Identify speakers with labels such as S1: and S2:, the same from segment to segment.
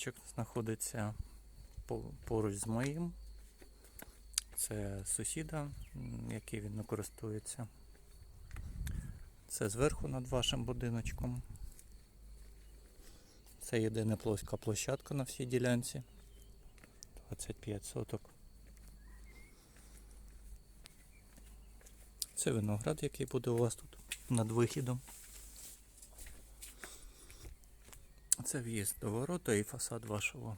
S1: будиночок знаходиться поруч з моїм. Це сусіда, який він користується. Це зверху над вашим будиночком. Це єдина плоска площадка на всій ділянці. 25 соток. Це виноград, який буде у вас тут над вихідом. Це в'їзд до ворота і фасад вашого.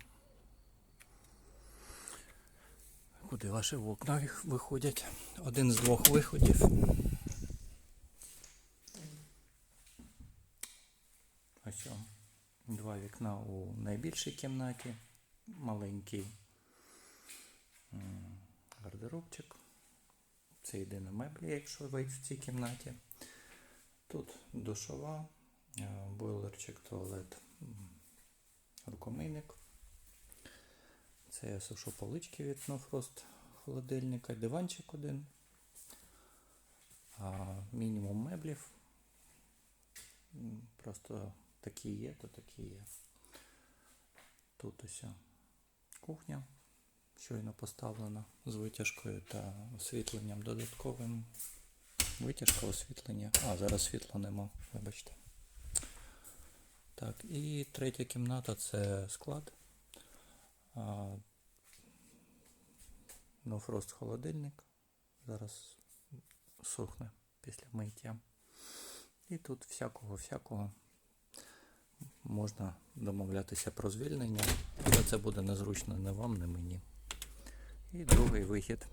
S1: Куди ваші вікна вих- виходять? Один з двох виходів. Ось два вікна у найбільшій кімнаті, маленький гардеробчик. Це єдина меблі, якщо ви в цій кімнаті. Тут душова, е, бойлерчик, туалет, рукомийник. Це я сушу полички від Frost холодильника, диванчик один. А, мінімум меблів. Просто такі є, то такі є. Тут ось кухня щойно поставлена з витяжкою та освітленням додатковим. Витяжка освітлення. А, зараз світла нема, вибачте. Так, і третя кімната це склад. А, No холодильник. Зараз сухне після миття. І тут всякого, всякого можна домовлятися про звільнення, але це буде незручно не вам, не мені. І другий вихід.